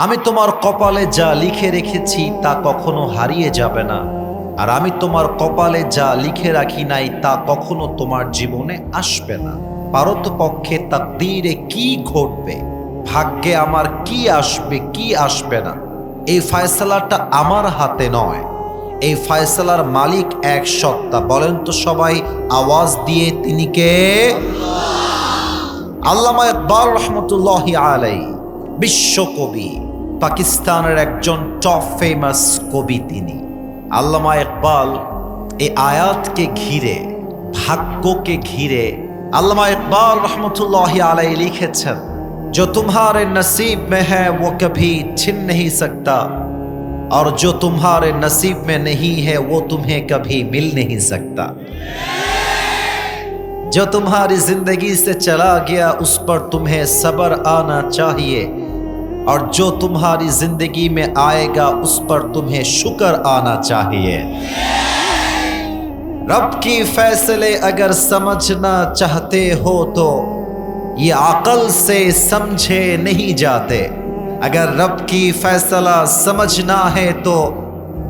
আমি তোমার কপালে যা লিখে রেখেছি তা কখনো হারিয়ে যাবে না। আর আমি তোমার কপালে যা লিখে রাখি নাই তা কখনো তোমার জীবনে আসবে না। পারতপক্ষে তাকদীরে কি ঘটবে? ভাগ্যে আমার কি আসবে কি আসবে না? এই ফয়সালাটা আমার হাতে নয়। এই ফয়সালার মালিক এক সত্তা। বলেন তো সবাই, আওয়াজ দিয়ে তিনি কে? আল্লামা ইকবাল রহমতুল্লাহ আলাই বিশ্বকবি। পাকিস্তানের একজন টপ ফেমাস কবি তিনি। আল্লামা ইকবাল এই আয়াতকে ঘিরে، ভাগ্যকে ঘিরে علامہ اقبال رحمت اللہ علیہ جو تمہارے نصیب میں ہے وہ کبھی چھن نہیں سکتا اور جو تمہارے نصیب میں نہیں ہے وہ تمہیں کبھی مل نہیں سکتا جو تمہاری زندگی سے چلا گیا اس پر تمہیں صبر آنا چاہیے اور جو تمہاری زندگی میں آئے گا اس پر تمہیں شکر آنا چاہیے۔ رب کی فیصلے اگر سمجھنا چاہتے ہو تو یہ عقل سے سمجھے نہیں جاتے۔ اگر رب کی فیصلہ سمجھنا ہے تو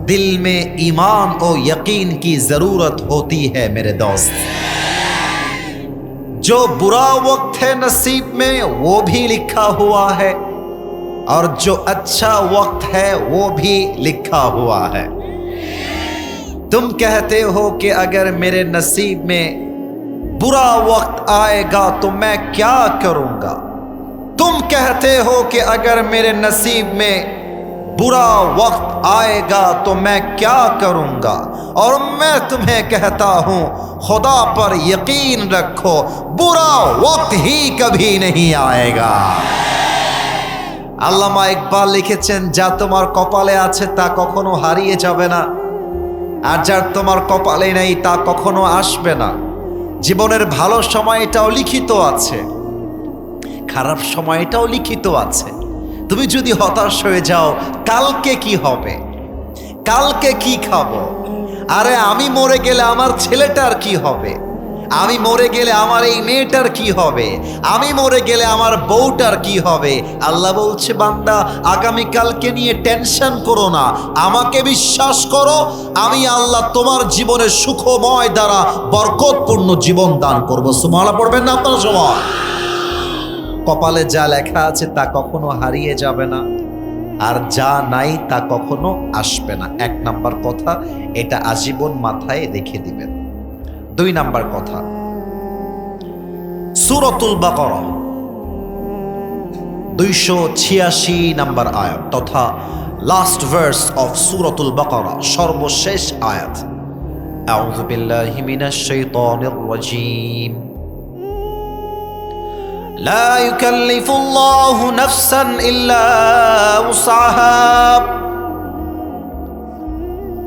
دل میں ایمان اور یقین کی ضرورت ہوتی ہے میرے دوست۔ جو برا وقت ہے نصیب میں وہ بھی لکھا ہوا ہے۔ اور جو اچھا وقت ہے وہ بھی لکھا ہوا ہے۔ تم کہتے ہو کہ اگر میرے نصیب میں برا وقت آئے گا تو میں کیا کروں گا؟ تم کہتے ہو کہ اگر میرے نصیب میں برا وقت آئے گا تو میں کیا کروں گا؟ اور میں تمہیں کہتا ہوں، خدا پر یقین رکھو، برا وقت ہی کبھی نہیں آئے گا۔ আল্লামা ইকবাল লিখেছেন, যা তোমার কপালে আছে তা কখনো হারিয়ে যাবে না। আর যার তোমার কপালে নেই তা কখনো আসবে না। জীবনের ভালো সময়টাও লিখিত আছে, খারাপ সময়টাও লিখিত আছে। তুমি যদি হতাশ হয়ে যাও, কালকে কি হবে? কালকে কি খাব? আরে আমি মরে গেলে আমার ছেলেটার কি হবে? আমি মরে গেলে আমার এই মেয়েটার কি হবে? আমি মরে গেলে আমার বউটার কি হবে? আল্লাহ বলছে, বান্দা, আগামীকালকে নিয়ে টেনশন করো না। আমাকে বিশ্বাস করো, আমি আল্লাহ তোমার জীবনে সুখময় দ্বারা বরকতপূর্ণ জীবন দান করব। সুমালা পড়বেন না আপনার সময় কপালে যা লেখা আছে তা কখনো হারিয়ে যাবে না। আর যা নাই তা কখনো আসবে না। এক নাম্বার কথা, এটা আজীবন মাথায় রেখে দিবেন। দুই নাম্বার কথা সুরতুল বাকর দুইশো ছিয়াশি নাম্বার আয়াত তথা লাস্ট ভার্স অফ সুরতুল বাকরা সর্বশেষ আয়াত أعوذ بالله من الشيطان الرجيم لا يكلف الله نفسا إلا وسعها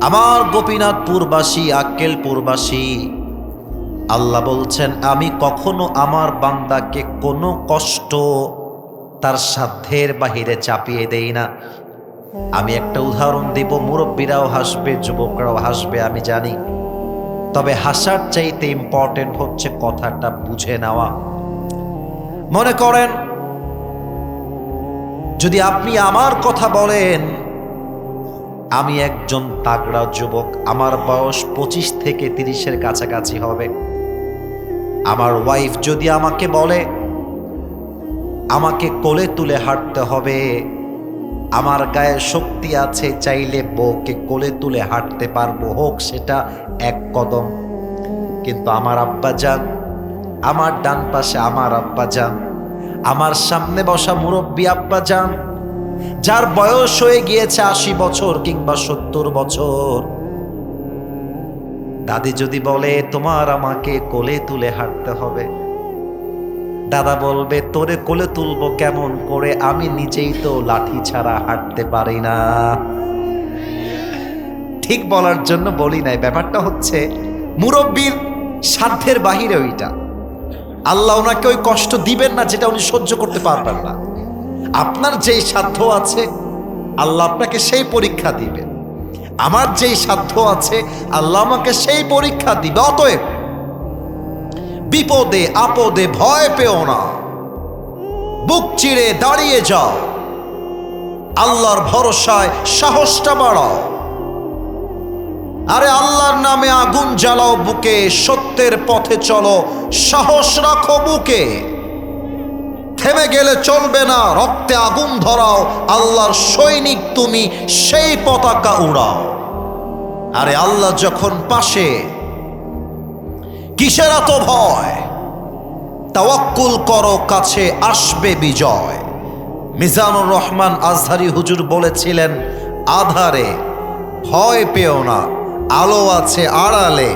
আমার গোপীনাথপুরবাসী আক্কেলপুরবাসী আল্লাহ বলছেন, আমি কখনো আমার বান্দাকে কোনো কষ্ট তার সাধ্যের বাহিরে চাপিয়ে দেই না। আমি একটা উদাহরণ দেব, মুরব্বীরাও হাসবে, যুবকরাও হাসবে, আমি জানি। তবে হাসার চাইতে ইম্পর্টেন্ট হচ্ছে কথাটা বুঝে নেওয়া। মনে করেন, যদি আপনি আমার কথা বলেন, আমি একজন তাগড়া যুবক, আমার বয়স পঁচিশ থেকে তিরিশের কাছাকাছি হবে। আমার ওয়াইফ যদি আমাকে বলে, আমাকে কোলে তুলে হাঁটতে হবে, আমার গায়ে শক্তি আছে, চাইলে বউকে কোলে তুলে হাঁটতে পারব। হোক, সেটা এক কদম। কিন্তু আমার আব্বা যান আমার ডান পাশে আমার আব্বা যান আমার সামনে বসা মুরব্বী আব্বা যান যার বয়স হয়ে গিয়েছে আশি বছর কিংবা সত্তর বছর দাদি যদি বলে, তোমার আমাকে কোলে তুলে হাঁটতে হবে? দাদা বলবে, তোরে কোলে তুলবো কেমন করে? আমি নিজেই তো লাঠি ছাড়া হাঁটতে পারি না। ঠিক বলার জন্য বলি নাই। ব্যাপারটা হচ্ছে, মুরব্বীর সাধ্যের বাহিরে ওইটা। আল্লাহ ওনাকে ওই কষ্ট দিবেন না যেটা উনি সহ্য করতে পারবেন না। আপনার যেই সাধ্য আছে, আল্লাহ আপনাকে সেই পরীক্ষা দিবেন। আমার যেই সাধ্য আছে, আল্লাহ আমাকে সেই পরীক্ষা দিবে, অতএব বিপদে, আপদে ভয় পেও না। বুক চিড়ে দাঁড়িয়ে যাও। আল্লাহর ভরসায় সাহসটা বাড়াও। আরে আল্লাহর নামে আগুন জ্বালাও বুকে, সত্যের পথে চলো, সাহস রাখো বুকে। থেমে গেলে চলবে না, রক্তে আগুন ধরাও, আল্লাহর সৈনিক তুমি সেই পতাকা উড়াও। আরে আল্লাহ যখন পাশে, কিসের এত ভয়? তাওয়াক্কুল করো, কাছে আসবে বিজয়। মিজানুর রহমান আজহারি হুজুর বলেছিলেন, আধারে ভয় পেও না, আলো আছে আড়ালে,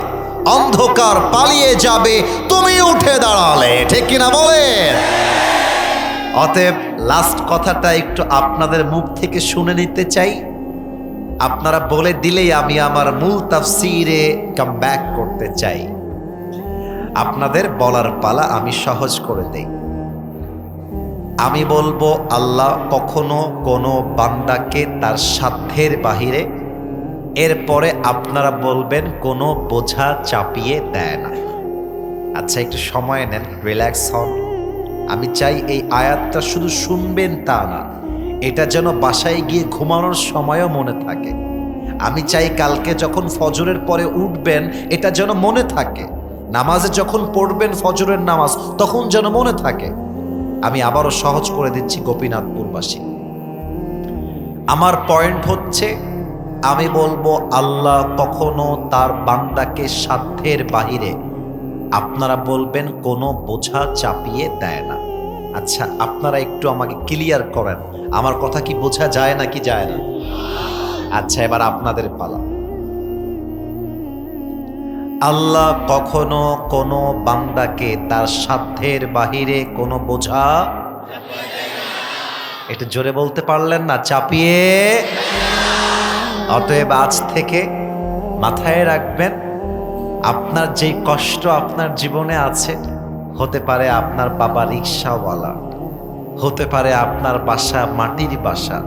অন্ধকার পালিয়ে যাবে, তুমি উঠে দাঁড়ালে। ঠিক কিনা বলেন? অতএব লাস্ট কথাটা একটু আপনাদের মুখ থেকে শুনে নিতে চাই। আপনারা বলে দিলেই আমি আমার মূল তাফসিরে কাম ব্যাক করতে চাই। আপনাদের বলার পালা আমি সহজ করে দেই। আমি বলব, আল্লাহ কখনো কোনো বান্দাকে তার সাধ্যের বাহিরে এরপরে আপনারা বলবেন, কোনো বোঝা চাপিয়ে দেয় না। আচ্ছা একটু সময় নেন রিল্যাক্স হন। আমি চাই এই আয়াতটা শুধু শুনবেন তা না, এটা যেন বাসায় গিয়ে ঘুমানোর সময়ও মনে থাকে। আমি চাই কালকে যখন ফজরের পরে উঠবেন, এটা যেন মনে থাকে। নামাজে যখন পড়বেন ফজরের নামাজ, তখন যেন মনে থাকে। আমি আবারও সহজ করে দিচ্ছি গোপীনাথপুরবাসী। আমার পয়েন্ট হচ্ছে, আমি বলব, আল্লাহ কখনো তার বান্দাকে সাধ্যের বাহিরে আপনারা বলবেন কোনো বোঝা চাপিয়ে দেয় না। আচ্ছা আপনারা একটু আমাকে ক্লিয়ার করেন। আমার কথা কি বোঝা যায় না কি যায় না? আচ্ছা এবার আপনাদের পালা। আল্লাহ কখনো কোনো বান্দাকে তার সাধ্যের বাহিরে কোনো বোঝা এটা জোরে বলতে পারলেন না, চাপিয়ে। অতএব আজ থেকে মাথায় রাখবেন, আপনার যেই কষ্ট আপনার জীবনে আছে হতে পারে আপনার বাবা রিক্সাওয়ালা, হতে পারে আপনার বাসা মাটির বাসা,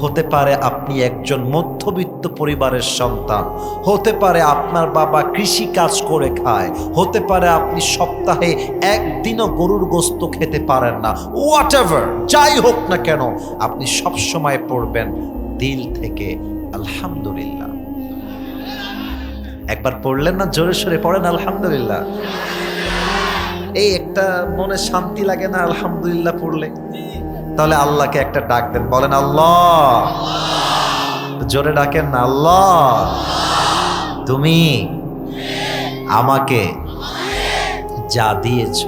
হতে পারে আপনি একজন মধ্যবিত্ত পরিবারের সন্তান, হতে পারে আপনার বাবা কৃষি কাজ করে খায়, হতে পারে আপনি সপ্তাহে একদিনও গরুর গোস্ত খেতে পারেন না হোয়াট এভার যাই হোক না কেন, আপনি সব সময় পড়বেন দিল থেকে আলহামদুলিল্লাহ। একবার পড়লেন না, জোরে সোরে পড়েন, আলহামদুলিল্লাহ। এই একটা মনে শান্তি লাগে না, আলহামদুলিল্লাহ পড়লে। তাহলে আল্লাহকে একটা ডাক দেন, বলেন আল্লাহ। জোরে ডাকেন না আল্লাহ। তুমি আমাকে যা দিয়েছ,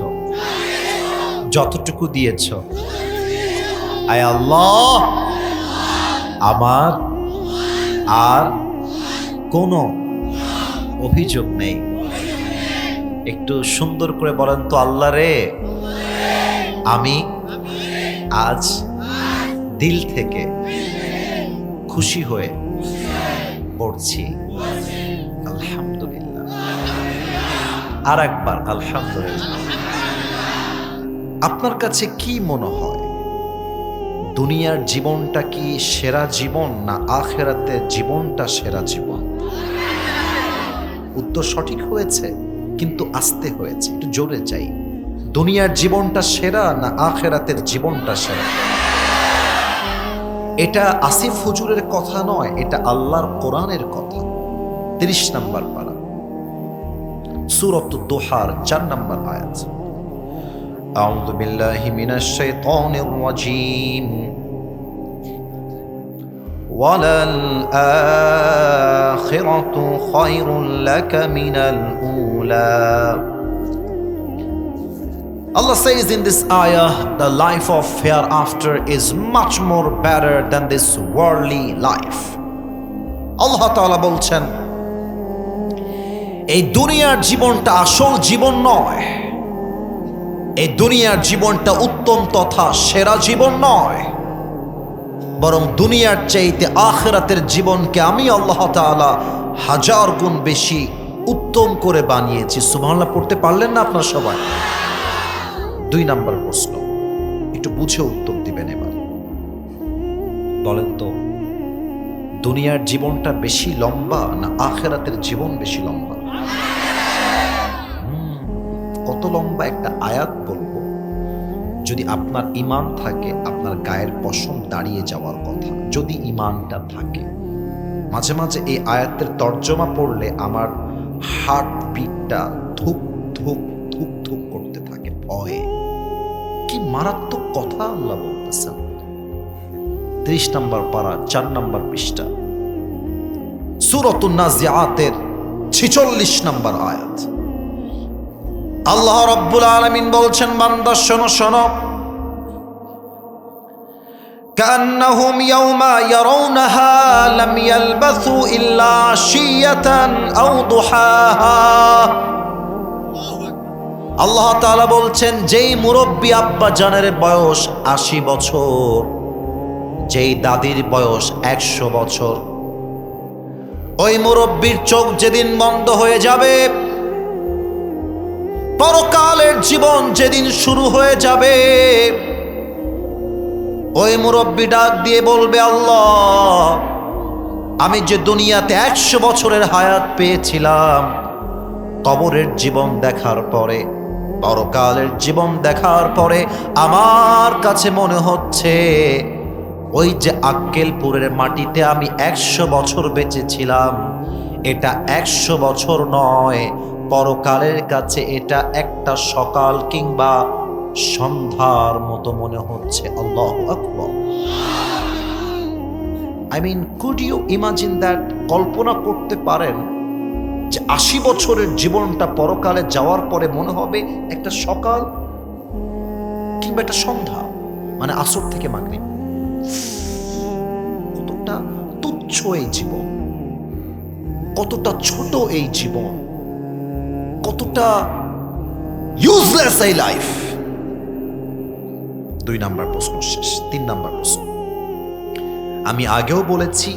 যতটুকু দিয়েছ, আয় আল্লাহ, আমার আর কোনো অভিযোগ নেই। একটু সুন্দর করে বলেন তো আল্লাহ রে। আমি আজ দিল থেকে খুশি হয়ে পড়ছি। আলহামদুলিল্লাহ। আর একবার আলহামদুলিল্লাহ। আপনার কাছে কি মনে হয়? দুনিয়ার জীবনটা কি সেরা জীবন না আখেরাতে জীবনটা সেরা জীবন? উত্তর সঠিক হয়েছে? কিন্তু আসতে হয়েছে একটু জোরে চাই দুনিয়ার জীবনটা সেরা না আখেরাতের জীবনটা সেরা এটা আসিফ হুজুরের কথা নয় এটা আল্লাহর কোরআনের কথা তিরিশ নাম্বার পারা সুরত দোহার চার নাম্বার আয়াত أعوذ بالله من الشيطان الرجيم وللآخرة خير لك من الأولى Allah says in this ayah, the life of hereafter is much more better than this worldly life. আল্লাহ তাআলা বলছেন এই দুনিয়ার জীবনটা আসল জীবন নয়। এই দুনিয়ার জীবনটা উত্তম তথা সেরা জীবন নয়। বরং দুনিয়ার চাইতে আখেরাতের জীবনকে আমি আল্লাহ তাআলা হাজার গুণ বেশি উত্তম করে বানিয়েছি। সুবহানাল্লাহ, পড়তে পারলেন না আপনার সবাই? দুই নাম্বার প্রশ্ন। একটু বুঝে উত্তর দিবেন এবার। বলেন তো, দুনিয়ার জীবনটা বেশি লম্বা না আখেরাতের জীবন বেশি লম্বা? কত লম্বা একটা আয়াত বলব। যদি আপনার ইমান থাকে, আপনার গায়ের পশম দাঁড়িয়ে যাওয়ার কথা। যদি ইমানটা থাকে। মাঝে মাঝে এই আয়াতের তর্জমা পড়লে আমার হার্ট বিটটা ধুক ধুক ধুক ধুক করতে থাকে ভয়ে। কি মারাত্মক কথা আল্লাহ বলতেছেন। ত্রিশ নম্বর পারা, চার নম্বর পৃষ্ঠা। সুরতুন্নাজিয়াতের ছিচল্লিশ নম্বর আয়াত। আল্লাহ রব্বুল আলমিন বলছেন, বান্দা, শোনো শোনো। كأنهم يوم يرونها لم يلبثوا إلا عشية أو ضحاها আল্লাহ তাআলা বলছেন যেই মুরব্বী আব্বা জানের বয়স আশি বছর যেই দাদির বয়স একশো বছর ওই মুরব্বীর চোখ যেদিন বন্ধ হয়ে যাবে পরকালের জীবন যেদিন শুরু হয়ে যাবে ওই মুরব্বী ডাক দিয়ে বলবে, আল্লাহ, আমি যে দুনিয়াতে একশো বছরের হায়াত পেয়েছিলাম, কবরের জীবন দেখার পরে, পরকালের জীবন দেখার পরে আমার কাছে মনে হচ্ছে, ওই যে আক্কেলপুরের মাটিতে আমি একশো বছর বেঁচেছিলাম, এটা একশো বছর নয়, পরকালের কাছে এটা একটা সকাল কিংবা সন্ধ্যার মতো মনে হচ্ছে। আল্লাহ আকবর। I mean could you imagine that কল্পনা করতে পারেন যে আশি বছরের জীবনটা পরকালে যাওয়ার পরে মনে হবে একটা সকাল কিংবা একটা সন্ধ্যা মানে আসর থেকে মাগরিব। কতটা তুচ্ছ এই জীবন, কতটা ছোট এই জীবন, কতটা ইউজলেস এই লাইফ দুই নাম্বার প্রশ্ন শেষ, তিন নাম্বার প্রশ্ন। আমি আগেও বলেছি,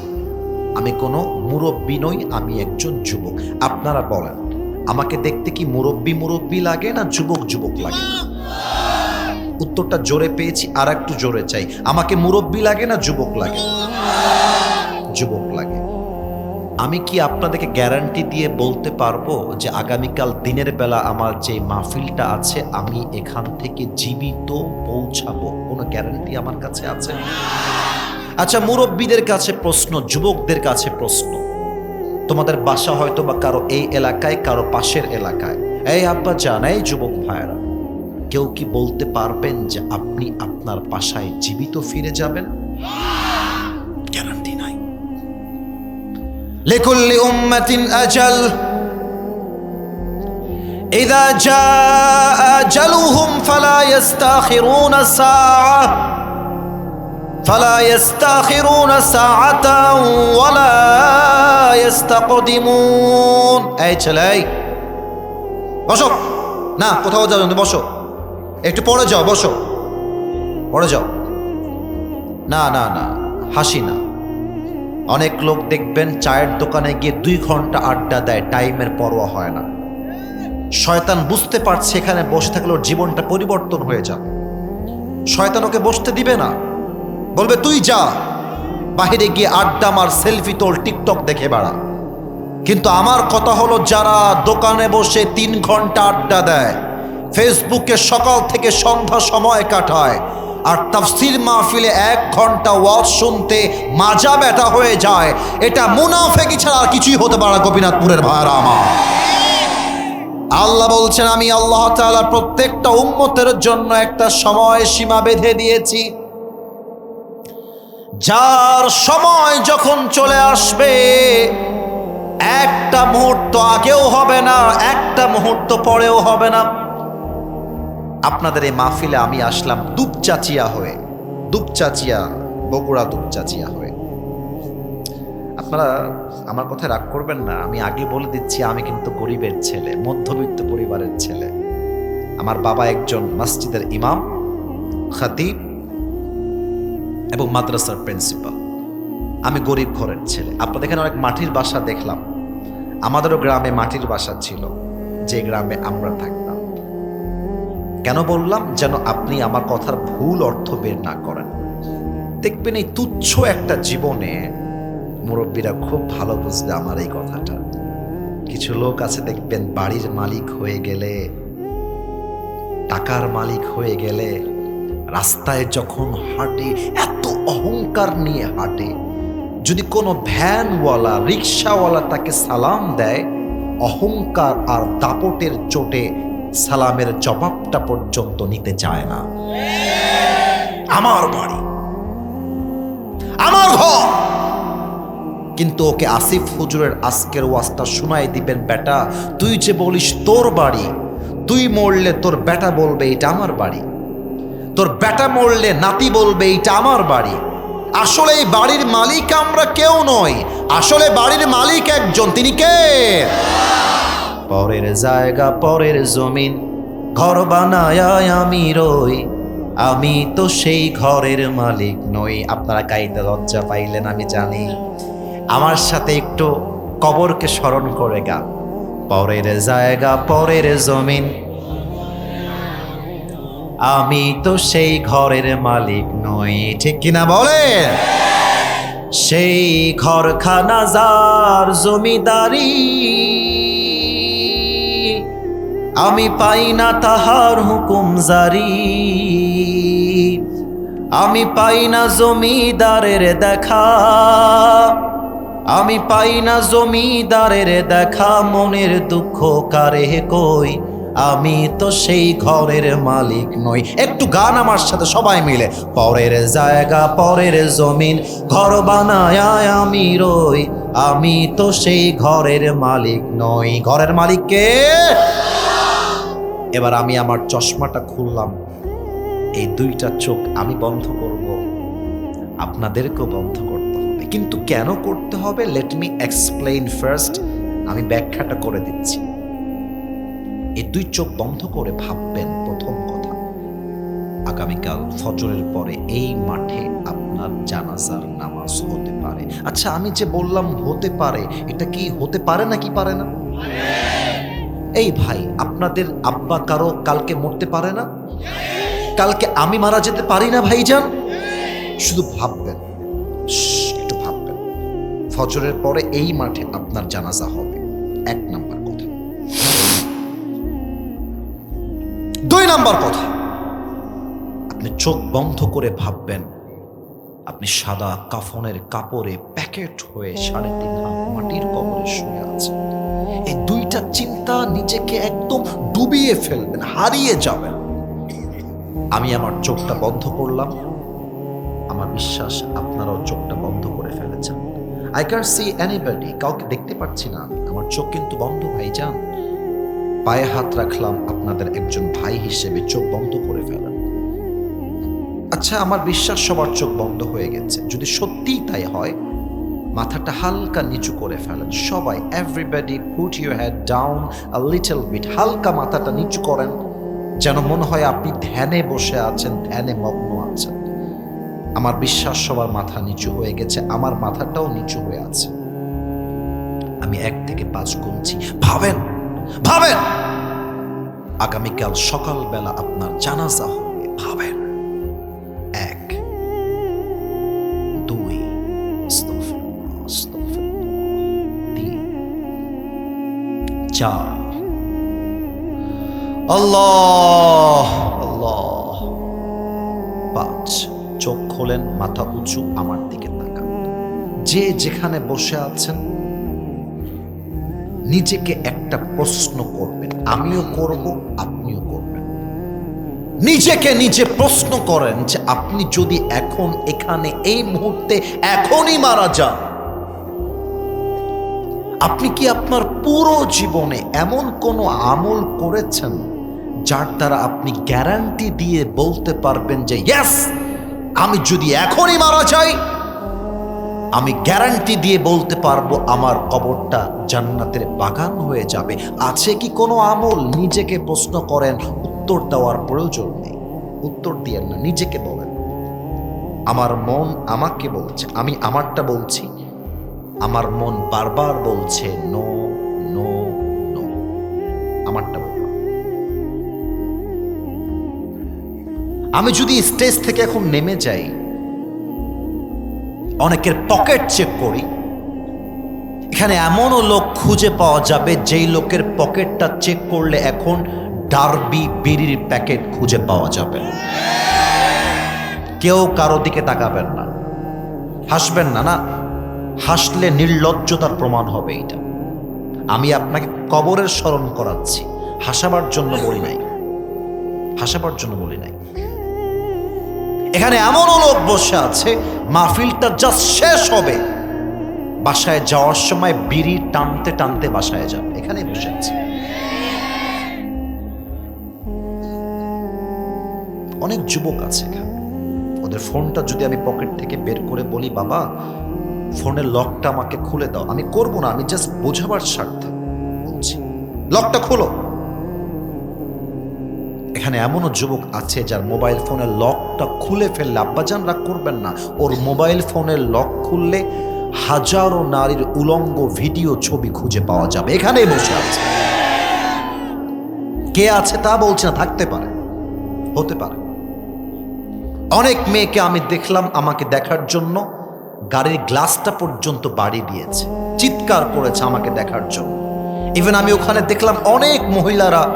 আমি কোনো মুরব্বী নই, আমি একজন যুবক। আপনারা বলেন, আমাকে দেখতে কি মুরব্বী মুরব্বী লাগে না যুবক যুবক লাগে? উত্তরটা জোরে পেয়েছি আর একটু জোরে চাই। আমাকে মুরব্বী লাগে না যুবক লাগে? যুবক লাগে। আমি কি আপনাদেরকে গ্যারান্টি দিয়ে বলতে পারব যে আগামীকাল দিনের বেলা আমার যে মাহফিলটা আছে, আমি এখান থেকে জীবিত পৌঁছাবো? কোনো গ্যারান্টি আমার কাছে আছে? আচ্ছা মুরব্বীদের কাছে প্রশ্ন, যুবকদের কাছে প্রশ্ন। তোমাদের বাসা হয়তো বা কারও এই এলাকায়, কারও পাশের এলাকায়। এই আব্বা জান, এই যুবক ভাইরা কেউ কি বলতে পারবেন যে আপনি আপনার বাসায় জীবিত ফিরে যাবেন? لكل أمة أجل إذا جاء أجلهم فلا يستأخرون ساعة فلا يستأخرون ساعة ولا يستقدمون এই ছেলে এই বসো না কোথাও যাও না বসো একটু পরে যাও বসো পরে যাও না না না হাসি না অনেক লোক দেখবেন চায়ের দোকানে গিয়ে দুই ঘণ্টা আড্ডা দেয়, টাইমের পরোয়া হয় না। শয়তান বুঝতে পারছে এখানে বসে থাকলে ওর জীবনটা পরিবর্তন হয়ে যাবে। শয়তান ওকে বসতে দিবে না। বলবে, তুই যা। বাহিরে গিয়ে আড্ডা মার, সেলফি তোল, টিকটক দেখে বেড়া। কিন্তু আমার কথা হলো, যারা দোকানে বসে তিন ঘণ্টা আড্ডা দেয়, ফেসবুকে সকাল থেকে সন্ধ্যা সময় কাটায় আর তাফসির মাহফিলে এক ঘণ্টা ওয়াজ শুনতে মাজা ব্যথা হয়ে যায়। এটা মুনাফেকি ছাড়া আর কিছুই হতে পারে গোপীনাথপুরের ভাইরা আমার। আল্লাহ বলছেন, আমি আল্লাহ তাআলা প্রত্যেকটা উম্মতের জন্য একটা সময় সীমা বেঁধে দিয়েছি। যার সময় যখন চলে আসবে, একটা মুহূর্ত আগেও হবে না, একটা মুহূর্ত পরেও হবে না। আপনাদের এই মাহফিলে আমি আসলাম দুপচাচিয়া হয়ে দুপচাচিয়া বগুড়া দুপচাচিয়া হয়ে। আপনারা আমার কথা রাগ করবেন না, আমি আগে বলে দিচ্ছি, আমি কিন্তু গরিবের ছেলে, মধ্যবিত্ত পরিবারের ছেলে। আমার বাবা একজন মসজিদের ইমাম, খাতিব এবং মাদ্রাসার প্রিন্সিপাল। আমি গরিব ঘরের ছেলে। আপনাদের এখানে অনেক মাটির বাসা দেখলাম। আমাদেরও গ্রামে মাটির বাসা ছিল, যে গ্রামে আমরা থাকতাম কেন বললাম? যেন আপনি আমার কথার ভুল অর্থ বের না করেন। দেখবেন এই তুচ্ছ একটা জীবনে মুরব্বীরা খুব ভালো বুঝবে আমার এই কথাটা। কিছু লোক আছে, দেখবেন বাড়ির মালিক হয়ে গেলে, টাকার মালিক হয়ে গেলে, রাস্তায় যখন হাঁটে, এত অহংকার নিয়ে হাঁটে। যদি কোনো ভ্যানওয়ালা, রিক্সাওয়ালা তাকে সালাম দেয়, অহংকার আর দাপটের চোটে সালামের জবাবটা পর্যন্ত নিতে চায় না। আমার বাড়ি, আমার ঘর। কিন্তু ওকে আসিফ হুজুরের আজকের ওয়াজটা শোনাই দিবেন, বেটা, তুই যে বলিস তোর বাড়ি, তুই মরলে তোর বেটা বলবে এটা আমার বাড়ি। তোর বেটা মরলে নাতি বলবে এটা আমার বাড়ি। আসলে এই বাড়ির মালিক আমরা কেউ নই। আসলে বাড়ির মালিক একজন, তিনি কে? পরের জায়গা, পরের জমিন। ঘর বানায় আমি রই। আমি তো সেই ঘরের মালিক নই। আপনারা কাইতে লজ্জা পাইলেন, আমি জানি। আমার সাথে একটু কবরকে স্মরণ করে গা পরের জায়গা, পরের জমিন। আমি তো সেই ঘরের মালিক নই। ঠিক কিনা বলে সেই ঘরখানা যার জমিদারি। আমি পাই না তাহার হুকুম জারি। আমি পাই না জমিদারের দেখা। আমি পাই না জমিদারের দেখা, মনের দুঃখ কারে কই? আমি তো সেই ঘরের মালিক নই। একটু গান আমার সাথে সবাই মিলে। পরের জায়গা, পরের জমিন, ঘর বানায় আমি রই। আমি তো সেই ঘরের মালিক নই। ঘরের মালিককে এবার আমি আমার চশমাটা খুললাম। এই দুইটা চোখ আমি বন্ধ করব। আপনাদেরকেও বন্ধ করতে হবে। কিন্তু কেন করতে হবে? লেট মি এক্সপ্লেইন ফার্স্ট আমি ব্যাখ্যাটা করে দিচ্ছি। এই দুই চোখ বন্ধ করে ভাববেন প্রথম কথা। আগামীকাল ফজরের পরে এই মাঠে আপনার জানাজার নামাজ হতে পারে। আচ্ছা আমি যে বললাম হতে পারে, এটা কি হতে পারে না কি পারে না? এই ভাই, আপনাদের আব্বা কারও কালকে মরতে পারে না? কালকে আমি মারা যেতে পারি না, ভাইজান? শুধু ভাববেন। একটু ভাববেন। ফজরের পরে এই মাঠে আপনার জানাজা হবে। এক নাম্বার কথা। দুই নাম্বার কথা। আপনি চোখ বন্ধ করে ভাববেন, আপনি সাদা কাফনের কাপড়ে প্যাকেট হয়ে সাড়ে তিন মাটির কবরে শুয়ে আছেন। এই দুইটা চিন্তা নিজেকে একদম ডুবিয়ে ফেলবেন, হারিয়ে যাবেন। আমি আমার চোখটা বন্ধ করলাম। আমার বিশ্বাস আপনারাও চোখটা বন্ধ করে ফেলেছেন। আই ক্যান সি এনিবডি কাউকে দেখতে পাচ্ছি না। আমার চোখ কিন্তু বন্ধ ভাই যান পায়ে হাত রাখলাম আপনাদের একজন ভাই হিসেবে, চোখ বন্ধ করে ফেলেন। আচ্ছা আমার বিশ্বাস সবার চোখ বন্ধ হয়ে গেছে। যদি সত্যিই তাই হয় মাথাটা হালকা নিচু করে ফেলেন। সবাই everybody put your head down a little bit হালকা মাথাটা নিচু করেন, যেন মনে হয় আপনি ধ্যানে বসে আছেন, ধ্যানে মগ্ন আছেন। আমার বিশ্বাস, সবার মাথা নিচু হয়ে গেছে, আমার মাথাটাও নিচু হয়ে আছে। আমি এক থেকে পাঁচ গুনছি। ভাবেন ভাবেন! আগামীকাল সকালবেলা আপনার জানাজা হবে, ভাবেন। চার আল্লাহ আল্লাহ। পাঁচ, চোখ খোলেন, মাথা উঁচু, আমার দিকে তাকান। যে যেখানে বসে আছেন, নিজেকে একটা প্রশ্ন করবেন। আমিও করব, আপনিও করবেন। নিজেকে নিজে প্রশ্ন করেন যে, আপনি যদি এখন, এখানে, এই মুহূর্তে এখনই মারা যান আপনি কি আপনার পুরো জীবনে এমন কোনো আমল করেছেন যার দ্বারা আপনি গ্যারান্টি দিয়ে বলতে পারবেন যে ইয়েস আমি যদি এখনই মারা যাই, আমি গ্যারান্টি দিয়ে বলতে পারব আমার কবরটা জান্নাতের বাগান হয়ে যাবে। আছে কি কোনো আমল? নিজেকে প্রশ্ন করেন, উত্তর দেওয়ার প্রয়োজন নেই। উত্তর দিয়েন না, নিজেকে বলেন। আমার মন আমাকে বলছে, আমি আমারটা বলছি। আমার মন বারবার বলছে নো নো নো আমারটা আমি যদি স্টেজ থেকে এখন নেমে যাই, অনেকের পকেট চেক করি, এখানে এমনও লোক খুঁজে পাওয়া যাবে যেই লোকের পকেটটা চেক করলে এখন ডার্বি বিড়ির প্যাকেট খুঁজে পাওয়া যাবে। কেউ কারও দিকে তাকাবেন না, হাসবেন না না। হাসলে নির্লজ্জতার প্রমাণ হবে এটা। আমি আপনাকে কবরের স্মরণ করাচ্ছি। হাসাবার জন্য বলি নাই। হাসাবার জন্য বলি নাই। এখানে এমনও লোক বসে আছে, মাহফিলটা জাস্ট শেষ হবে। বাসায় যাওয়ার সময় বিড়ি টানতে টানতে বাসায় যাবে এখানে বসে আছে। অনেক যুবক আছে এখানে। ওদের ফোনটা যদি আমি পকেট থেকে বের করে বলি, বাবা ফোনের লকটা আমাকে খুলে দাও। আমি করব না, আমি জাস্ট বোঝাবার স্বার্থে। লকটা খোলো। এখানে এমনও যুবক আছে যার মোবাইল ফোনের লকটা খুলে ফেললে আব্বাজান রাগ করবেন না। ওর মোবাইল ফোনের লক খুললে হাজারো নারীর উলঙ্গ ভিডিও ছবি খুঁজে পাওয়া যাবে। এখানেই বসে আছে। কে আছে তা বলছে না, থাকতে পারে। হতে পারে। অনেক মেয়েকে আমি দেখলাম আমাকে দেখার জন্য। গাড়ির গ্লাসটা পর্যন্ত বাড়ি দিয়েছে। চিৎকার করেছে আমাকে দেখার জন্য। ইভেন আমি ওখানে দেখলাম অনেক মহিলারা।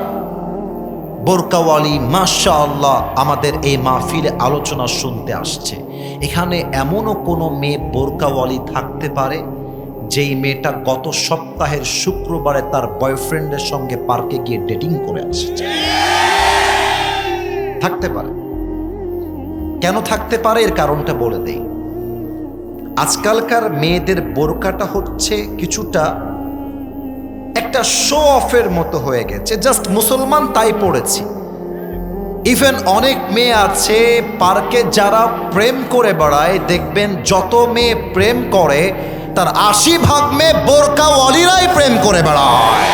বোরকাওয়ালি মাশা আল্লাহ আমাদের এই মাহফিলে আলোচনা শুনতে আসছে। এখানে এমনও কোনো মেয়ে বোরকাওয়ালি থাকতে পারে, যেই মেয়েটা গত সপ্তাহের শুক্রবারে তার বয়ফ্রেন্ডের সঙ্গে পার্কে গিয়ে ডেটিং করে আসছে। থাকতে পারে। কেন থাকতে পারে এর কারণটা বলে দেই। আজকালকার মেয়েদের বোরকাটা হচ্ছে কিছুটা একটা শো অফের মতো হয়ে গেছে। জাস্ট মুসলমান তাই পড়েছি। ইভেন অনেক মেয়ে আছে পার্কে যারা প্রেম করে বেড়ায়, দেখবেন যত মেয়ে প্রেম করে, তার আশি ভাগ মেয়ে বোরকা অলিরাই প্রেম করে বেড়ায়।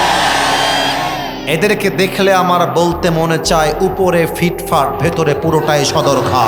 এদেরকে দেখলে আমার বলতে মনে চায়, উপরে ফিটফাট, ভেতরে পুরোটাই সদর খা